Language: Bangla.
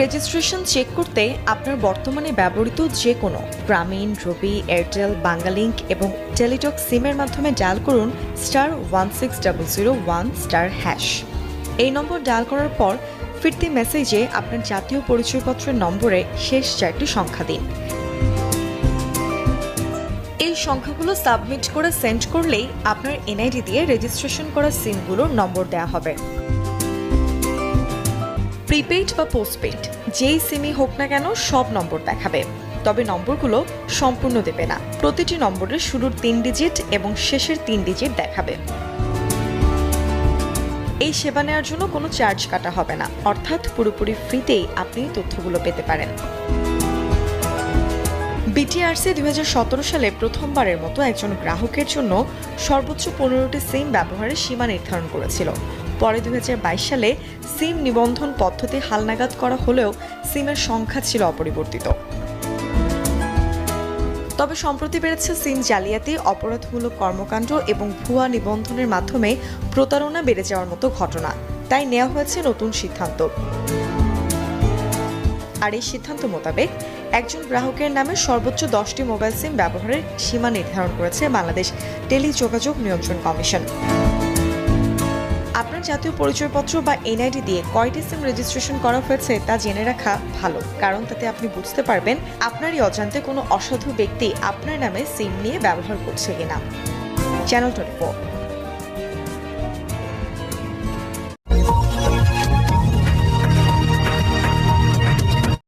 রেজিস্ট্রেশন চেক করতে আপনার বর্তমানে ব্যবহৃত যে কোনো গ্রামীণ রবি এয়ারটেল বাংলালিংক এবং টেলিটক সিমের মাধ্যমে ডায়াল করুন star one six double zero one star hash. এই নম্বর ডায়াল করার পর ফিরতি মেসেজে আপনার জাতীয় পরিচয়পত্রের নম্বরে শেষ চারটি সংখ্যা দিন। এই সংখ্যাগুলো সাবমিট করে সেন্ড করলেই আপনার এনআইডি দিয়ে রেজিস্ট্রেশন করা সিমগুলোর নম্বর দেওয়া হবে। প্রিপেইড বা পোস্টপেইড যেই সিমই হোক না কেন সব নম্বর দেখাবে। তবে নম্বরগুলো সম্পূর্ণ দেবে না। প্রতিটি নম্বরের শুরুর তিন ডিজিট এবং শেষের তিন ডিজিট দেখাবে। এই সেবা নেওয়ার জন্য কোনো চার্জ কাটা হবে না। অর্থাৎ পুরোপুরি ফ্রিতেই আপনি তথ্যগুলো পেতে পারেন। বিটিআরসি দুই হাজার সতেরো সালে প্রথমবারের মতো একজন গ্রাহকের জন্য সর্বোচ্চ পনেরোটি সিম ব্যবহারের সীমা নির্ধারণ করেছিল। পরে দু হাজার বাইশ সালে সিম নিবন্ধন পদ্ধতি হালনাগাদ করা হলেও সিমের সংখ্যা ছিল অপরিবর্তিত। তবে সম্প্রতি বেড়েছে সিম জালিয়াতি, অপরাধমূলক কর্মকাণ্ড এবং ভুয়া নিবন্ধনের মাধ্যমে প্রতারণা বেড়ে যাওয়ার মতো ঘটনা। তাই নেওয়া হয়েছে নতুন সিদ্ধান্ত। আর এই সিদ্ধান্ত মোতাবেক একজন গ্রাহকের নামে সর্বোচ্চ দশটি মোবাইল সিম ব্যবহারের সীমা নির্ধারণ করেছে বাংলাদেশ টেলিযোগাযোগ নিয়ন্ত্রণ কমিশন। আপনার জাতীয় পরিচয়পত্র বা এনআইডি দিয়ে কয়টি সিম রেজিস্ট্রেশন করা হয়েছে তা জেনে রাখা ভালো। কারণ তাতে আপনি বুঝতে পারবেন আপনারই অজান্তে কোনো অসাধু ব্যক্তি আপনার নামে সিম নিয়ে ব্যবহার করছে কিনা। Channel twenty